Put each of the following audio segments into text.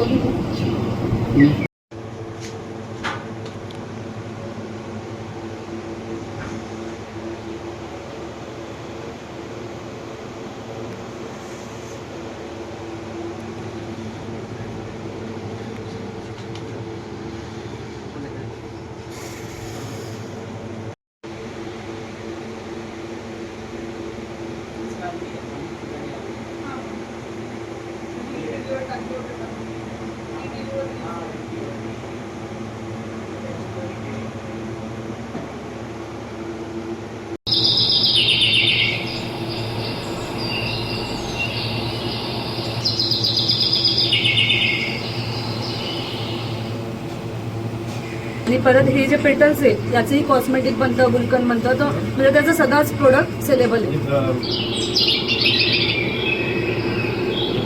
करते ते बोलू का? आणि परत हे जे पेटल्स म्हणजे आहे याचंही कॉस्मेटिक बनतं गुलकन बनतं तर म्हणजे त्याचा सगळाच प्रोडक्ट सेलेबल आहे.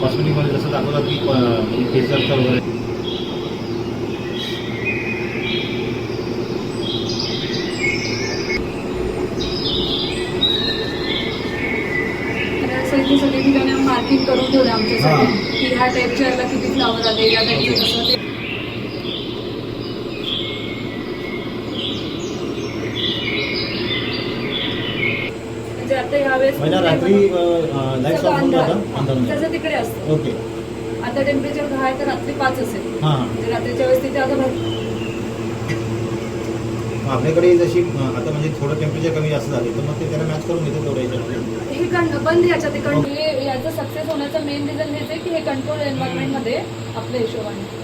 कॉस्मेटिकमध्ये जसं दाखवलं की केसरचं म्हणजे वगैरे. इथे सगळे ठिकाणी मार्किंग करून ठेवलं आमच्यासाठी. की ह्या टाईपच्या याला किती फ्लावर आले या टाईपचं कसं ते. म्हणजे आता ह्यावेळेस म्हणजे रात्री होऊन अंधार. त्याचं तिकडे असतं. ओके. आता टेम्परेचर दहा आहे तर रात्री पाच असेल. हां. म्हणजे रात्रीच्या वेळेस तिथे आता मग आपल्याकडे जशी आता म्हणजे थोडं टेम्परेचर कमी जास्त झाले तर मग ते त्याला मॅच करून घेतो तेवढ्या याच्यामध्ये हे कं बंद याच्यात हे कं- हे याचं सक्सेस होण्याचं मेन रिझन हेच आहे की हे कंट्रोल एन्व्हायरमेंटमध्ये आपल्या हिशोबाने.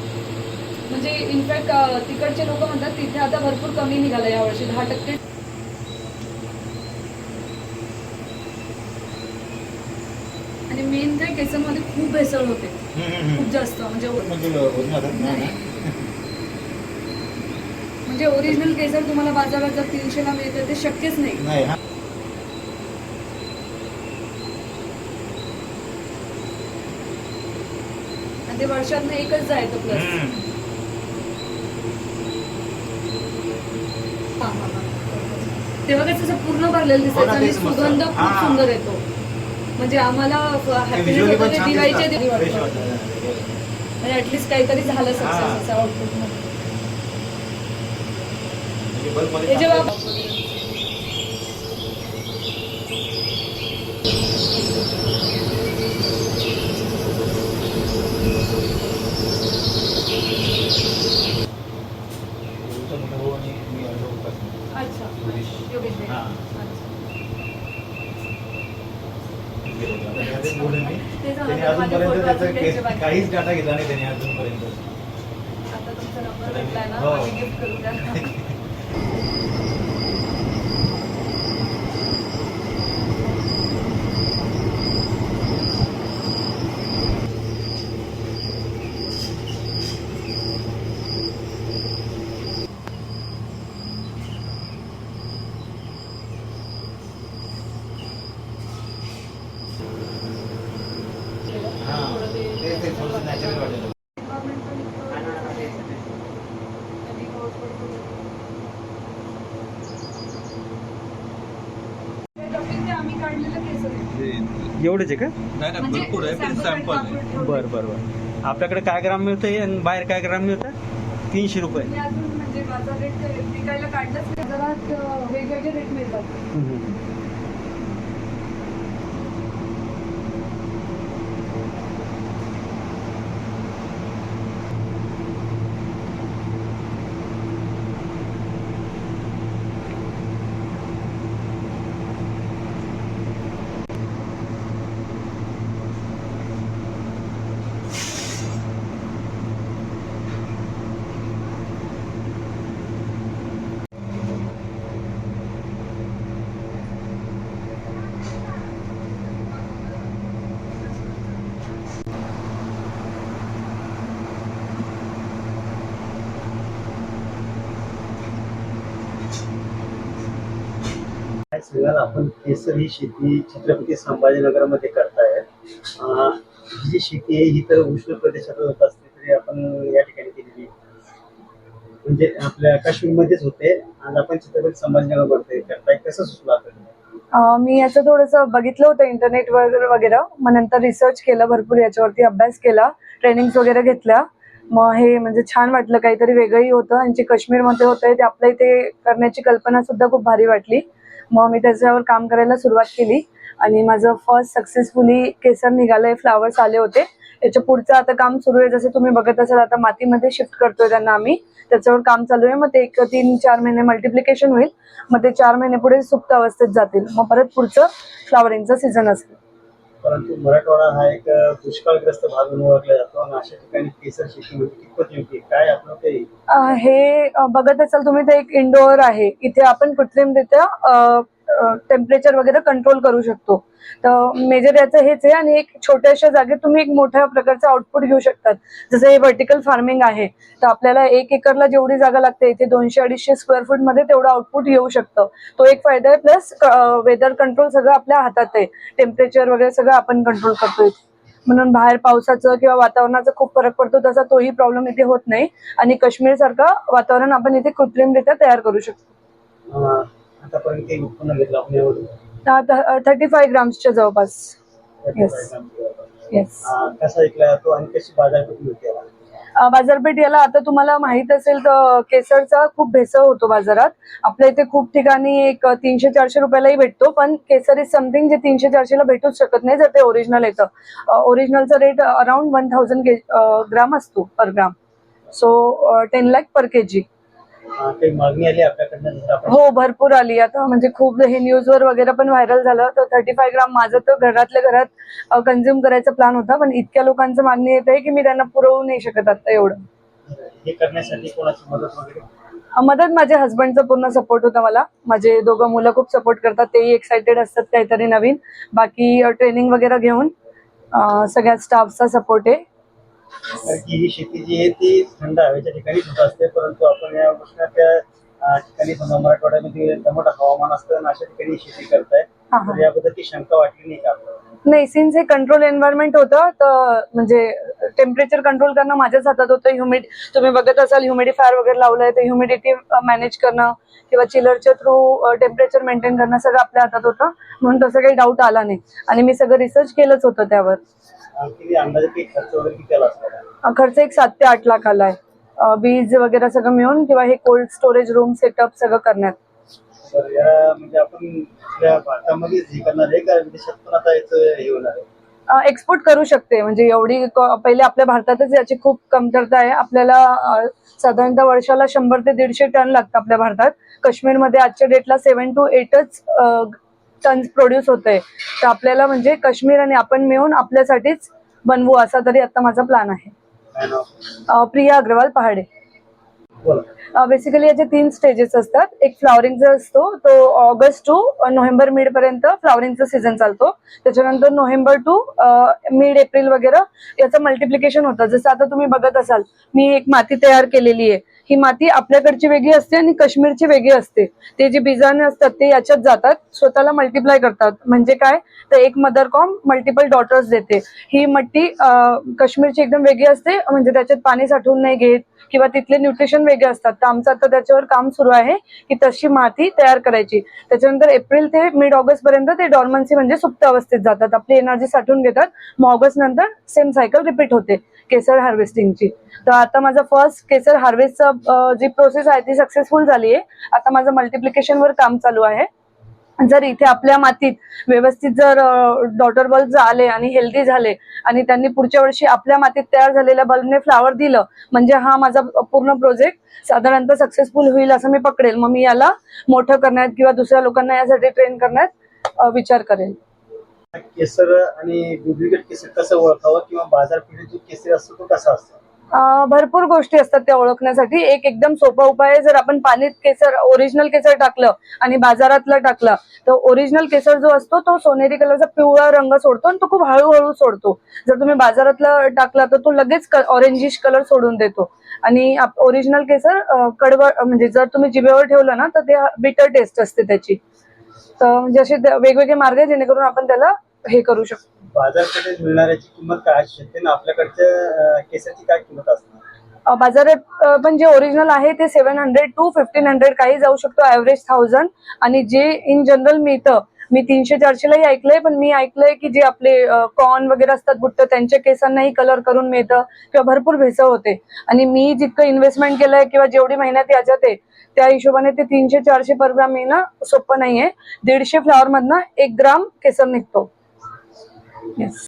म्हणजे इनफॅक्ट तिकडचे लोक म्हणतात तिथे आता भरपूर कमी निघालं यावर्षी दहा टक्के. आणि मेन काय केसांमध्ये खूप भेसळ होते. खूप जास्त म्हणजे म्हणजे ओरिजिनल केसर तुम्हाला बाजारात जर तीनशेला मिळतं ते शक्यच नाही नाही हा आणि ते वर्षातनं एकच जायचं प्लस तेव्हा कसं असं पूर्ण भरलेलं हो दिसायचं ना, आणि तेच मस्त. सुगंध खूप हा. सुंदर येतो म्हणजे आम्हाला ते happiness visually होतं पण ते छान दिवाळीच्या दिसतात. दिवशी Fresh वाटतं. वाटतं. म्हणजे ऍटलीस्ट काहीतरी झालं हा. सक्सेस असं आउटपुट झालं. त्याने अजूनपर्यंत त्याचा केस-. काहीच डाटा घेतला नाही त्याने अजूनपर्यंत. आता तुमचा नंबर भेटलाय ना हो. माझी गिफ्ट करू द्या हा. ते- ते थोडंसं natural वाटेल. आम्ही काढलेलं केस आहे. एवढेच आहे का? नाही नाही म्हणजे भरपूर आहे पण sample सॅम्पल आहे कापून ठेवले. बरं बरं बरं. आपल्याकडे काय ग्राम मिळतंय आणि बाहेर काय ग्राम मिळतं तीनशे रुपये. मी अजून म्हणजे माझा रेट विकायला काढलंच नाही बाजारात अं, वेगवेगळे रेट मिळतात. हम्म. काय सांगाल आपण केसर ही शेती छत्रपती संभाजीनगरमध्ये करताय. ही जी शेती आहे ही तर उष्ण प्रदेशात होत असते तरी आपण या ठिकाणी केलेली म्हणजे आपल्या काश्मीरमध्येच होते आणि आपण छत्रपती संभाजीनगरमध्ये करताय. कसं सुचलं आपल्याला मी याचं थोडंसं बघितलं होतं इंटरनेटवर वगैरे वगैरे मग नंतर रिसर्च केलं भरपूर याच्यावरती अभ्यास केला ट्रेनिंग्स वगैरे घेतल्या. मग हे म्हणजे छान वाटलं काहीतरी वेगळंही होतं. आणि जे काश्मीरमध्ये होतं ते आपल्या इथे करण्याची कल्पना सुद्धा खूप भारी वाटली. मग मी त्याच्यावर काम करायला सुरुवात केली. आणि माझं फर्स्ट सक्सेसफुली केसर निघालंय फ्लावर्स आले होते. याच्या पुढचं आता काम सुरू आहे. जसं तुम्ही बघत असाल आता मातीमध्ये शिफ्ट करतोय त्यांना आम्ही. त्याच्यावर काम चालू आहे. मग ते एक तीन चार महिने मल्टिप्लिकेशन होईल. मग ते चार महिने पुढे सुप्त अवस्थेत जातील. मग परत पुढचं फ्लॉवरिंगचं सीझन असेल परंतु मराठवाडा हा एक दुष्काळग्रस्त भाग म्हणून ओळखला जातो. आणि अशा ठिकाणी केसर शेती म्हणजे कितपत योग्य? हे बघत असाल तुम्ही ते एक इंडोअर आहे. इथे आपण कृत्रिमरित्या टेम्परेचर वगैरे कंट्रोल करू शकतो. तर मेजर याचं हेच आहे आणि एक छोट्याशा जागेत तुम्ही एक मोठ्या प्रकारचं आउटपुट घेऊ शकतात. जसं हे व्हर्टिकल फार्मिंग आहे. तर आपल्याला एक एकरला जेवढी जागा लागते इथे दोनशे अडीचशे स्क्वेअर फूटमध्ये तेवढं आउटपुट येऊ शकतं. तो एक फायदा आहे प्लस वेदर कंट्रोल सगळं आपल्या हातात आहे. टेम्परेचर वगैरे सगळं आपण कंट्रोल करतोय. म्हणून बाहेर पावसाचं किंवा वातावरणाचा खूप फरक पडतो तसा तोही प्रॉब्लेम इथे होत नाही. आणि काश्मीर सारखं वातावरण आपण इथे कृत्रिमरित्या तयार करू शकतो. थर्टी फाय ग्राम्सच्या जवळपास. येस अं, कसा ऐकला जातो आणि कशी बाजारपेठ मिळते? बाजारपेठ याला आता तुम्हाला माहीत असेल तर केसरचा खूप भेसळ होतो बाजारात. आपल्या इथे खूप ठिकाणी एक तीनशे चारशे रुपयालाही भेटतो पण केसर इज समथिंग जे तीनशे चारशेला भेटूच शकत नाही जर ते ओरिजिनल येतं ओरिजिनलचा rate around one thousand gram असतो per gram so ten lakh per K G काही मागणी आली आपल्याकडनं जसं आपण हो भरपूर आली. आता म्हणजे खूप हे न्यूजवर वगैरे पण व्हायरल झालं. तर थर्टी फाय ग्राम माझं तर घरातल्या घरात कन्झ्युम करायचा प्लॅन होता. पण इतक्या लोकांचं मागणी येत आहे की मी त्यांना पुरवू नाही शकत आता एवढं. हे करण्यासाठी कोणाची मदत वगैरे? मदत माझ्या हस्बंडचा पूर्ण सपोर्ट होता मला. माझे दोघं मुलं खूप सपोर्ट करतात. तेही एक्साइटेड असतात काहीतरी नवीन. बाकी ट्रेनिंग वगैरे घेऊन अं, सगळ्या स्टाफचा सपोर्ट आहे. कारण की ही शेती जी आहे ती थंड हवेच्या ठिकाणी होत असते परंतु आपण या उष्णत्या अं, ठिकाणी समजा मराठवाड्यामध्ये दमट हवामान असतं आणि अशा ठिकाणी शेती करताय. तर याबद्दल ती शंका वाटली नाही का आपल्याला? नाही सिन्स हे कंट्रोल एन्व्हायरमेंट होतं तर म्हणजे टेम्परेचर कंट्रोल करणं माझ्याच हातात होतं. ह्युमिड तुम्ही बघत असाल ह्युमिडिफायर वगैरे लावलंय तर ह्युमिडिटी मॅनेज करणं किंवा चिलरच्या थ्रू टेम्परेचर मेंटेन करणं सगळं आपल्या हातात होतं. म्हणून तसं काही डाऊट आला नाही. आणि मी सगळं रिसर्च केलंच होतं त्यावर. किती अंदाजे काही खर्च वगैरे किती आला असणार अं, खर्च एक सात ते आठ लाख आलाय. अं, बीज वगैरे सगळं मिळून किंवा हे कोल्ड स्टोरेज रूम सेटअप सगळं करण्यात. तर या म्हणजे आपण आपल्या भारतामध्येच हे करणार आहे का विदेशात पण आता याचं हे होणार आहे. एक्सपोर्ट करू शकते. म्हणजे एवढी क- पहिले आपल्या भारतातच याची खूप कमतरता आहे. आपल्याला अं, साधारणतः वर्षाला शंभर ते दीडशे टन लागतं आपल्या भारतात. काश्मीरमध्ये आजच्या डेटला सेव्हन टू एटच टन्स प्रोड्यूस होत तर आपल्याला म्हणजे काश्मीर आणि आपण मिळून आपल्यासाठीच बनवू असा तरी आता माझा प्लॅन आहे. प्रिया अग्रवाल पहाडे. बोला. बेसिकली याचे तीन स्टेजेस असतात. एक फ्लॉवरिंगचा असतो तो ऑगस्ट टू नोव्हेंबर मिड पर्यंत फ्लॉवरिंगचा सीझन चालतो. त्याच्यानंतर नोव्हेंबर टू मिड एप्रिल वगैरे याचं मल्टिप्लिकेशन होतं. जसं आता तुम्ही बघत असाल मी एक माती तयार केलेली आहे. ही माती आपल्याकडची वेगळी असते आणि काश्मीरची वेगळी असते. ते जे बिजाणे असतात ते याच्यात जातात. स्वतःला मल्टिप्लाय करतात. म्हणजे काय? तर एक मदर कॉम मल्टिपल डॉटर्स देते. ही मट्टी काश्मीरची एकदम वेगळी असते. म्हणजे त्याच्यात पाणी साठवून नाही घेत किंवा तिथले न्यूट्रिशन वेगळे असतात. तर आमचं आता त्याच्यावर काम सुरू आहे की तशी माती तयार करायची. त्याच्यानंतर एप्रिल ते मिड ऑगस्ट पर्यंत ते डॉर्मन्सी म्हणजे सुप्त अवस्थेत जातात. आपली एनर्जी साठवून घेतात. मग ऑगस्ट नंतर सेम सायकल रिपीट होते केसर हार्वेस्टिंगची तर आता माझा फर्स्ट केसर हार्वेस्टचा जी प्रोसेस आहे ती सक्सेसफुल झाली आहे आता माझं मल्टिप्लिकेशनवर काम चालू आहे. जर इथे आपल्या मातीत व्यवस्थित जर डॉटर बल्ब आले आणि हेल्दी झाले आणि त्यांनी पुढच्या वर्षी आपल्या मातीत तयार झालेल्या बल्बने फ्लावर दिलं म्हणजे हा माझा पूर्ण प्रोजेक्ट साधारणतः सक्सेसफुल होईल असं मी पकडेल. मग मी याला मोठं करण्यात किंवा दुसऱ्या लोकांना यासाठी ट्रेन करण्यात विचार करेल. केसर आणि डुप्लिकेट केसर कसं ओळखावं किंवा बाजारपेठेत जो केसर असतो तो कसा असतो? भरपूर गोष्टी असतात त्या ओळखण्यासाठी. एक एकदम सोपा उपाय आहे जर आपण पाणीत केसर ओरिजिनल केसर टाकलं आणि बाजारातलं टाकलं तर ओरिजिनल केसर जो असतो तो सोनेरी कलरचा पिवळा रंग सोडतो आणि तो खूप हळूहळू सोडतो. जर तुम्ही बाजारातला टाकला तर तो लगेच ऑरेंजिश कलर सोडून देतो. आणि ओरिजिनल केसर कडव म्हणजे जर तुम्ही जिभेवर ठेवलं ना तर ते बिटर टेस्ट असते त्याची. तर म्हणजे असे वेगवेगळे मार्ग आहे जेणेकरून आपण त्याला हे करू शकतो. बाजारपेठेत मिळणाऱ्याची किंमत काय असू शकते? ना आपल्याकडच्या केसाची काय किंमत असणार? बाजारात पण जे ओरिजिनल आहे ते seven hundred to fifteen hundred काही जाऊ शकतो ऍव्हरेज थाउजंड आणि जे इन जनरल मिळतं मी तीनशे चारशेलाही ऐकलंय पण मी ऐकलंय की जे आपले कॉर्न वगैरे असतात बुट्ट त्यांच्या केसांनाही कलर करून मिळतं किंवा भरपूर भेसळ होते. आणि मी जितकं इन्व्हेस्टमेंट केलंय किंवा जेवढी मेहनत याच्यात आहे त्या हिशोबाने ते तीनशे चारशे पर ग्राम मिळणं सोपं नाहीये. दीडशे फ्लॉवर मधनं एक ग्राम केसर निघतो. येस